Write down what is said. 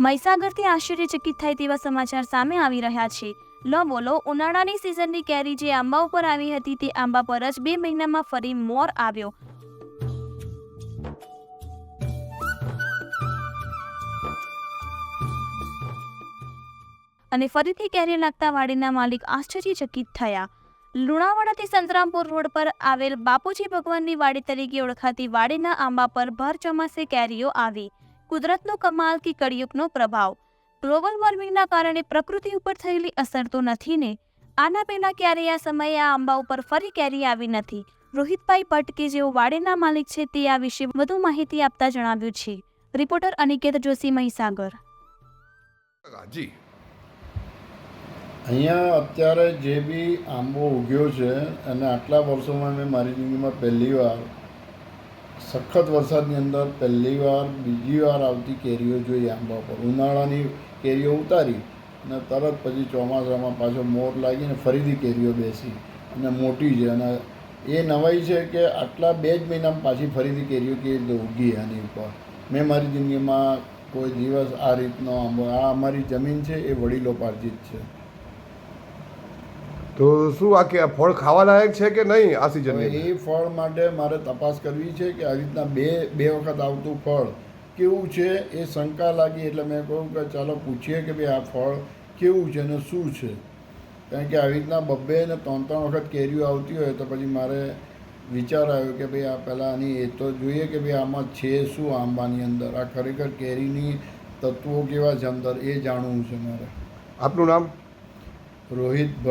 મહીસાગરથી આશ્ચર્યચકિત થાય તેવા સમાચાર સામે આવી રહ્યા છે. લો બોલો, ઉનાળાની સિઝનની કેરી જે આંબા ઉપર આવી હતી તે આંબા પર જ બે મહિનામાં ફરી મોર આવ્યો. અને ફરીથી કેરી લાગતા વાડીના માલિક આશ્ચર્યચકિત થયા. લુણાવાડાથી સંતરામપુર રોડ પર આવેલ બાપુજી ભગવાનની વાડી તરીકે ઓળખાતી વાડીના આંબા પર ભર ચોમાસે કેરીઓ આવી. કુદરતનો કમાલ કે કળિયુગનો પ્રભાવ. ગ્લોબલ વોર્મિંગના કારણે પ્રકૃતિ ઉપર થયેલી અસર તો નથી ને? આના પહેલા ક્યારેય આ સમયે આ આંબા ઉપર ફરી કેરી આવી નથી? રોહિતભાઈ ભટ્ટ કે જેઓ વાડેના માલિક છે તે આ વિશે વધુ માહિતી આપતા જણાવ્યું છે. રિપોર્ટર અનિકેત જોશી મહીસાગર. જી અહીંયા અત્યારે જે બી આંબો ઉગ્યો છે અને આટલા વર્ષોમાં મેં મારી જિંદગીમાં પહેલી વાર સખત વરસાદની અંદર પહેલી વાર, બીજી વાર આવતી કેરીઓ જોઈએ આંબા પર ઉનાળાની કેરીઓ ઉતારી અને તરત પછી ચોમાસામાં પાછો મોર લાગીને ફરીથી કેરીઓ બેસી. અને મોટી છે. અને એ નવાઈ છે કે આટલા બે જ મહિનામાં પાછી ફરીથી કેરીઓ કેવી રીતે ઉગી આની ઉપર. મેં મારી જિંદગીમાં કોઈ દિવસ આ રીતનો આંબો આ અમારી જમીન છે એ વડીલો પાર્જિત છે. તો શું આ કે આ ફળ ખાવા લાયક છે કે નહીં આ સિઝનની એ ફળ માટે મારે તપાસ કરવી છે કે આવી રીતના બે બે વખત આવતું ફળ કેવું છે એ શંકા લાગી એટલે મેં કહ્યું કે ચાલો પૂછીએ કે ભાઈ આ ફળ કેવું છે અને શું છે. કારણ કે આવી રીતના બબ્બે ને ત્રણ ત્રણ વખત કેરીઓ આવતી હોય તો પછી મારે વિચાર આવ્યો કે ભાઈ આ પહેલાં આની એ તો જોઈએ કે ભાઈ આમાં છે શું આંબાની અંદર? આ ખરેખર કેરીની તત્વો કેવા છે અંદર એ જાણવું છે મારે. આપનું નામ? રોહિત ભટ્ટ.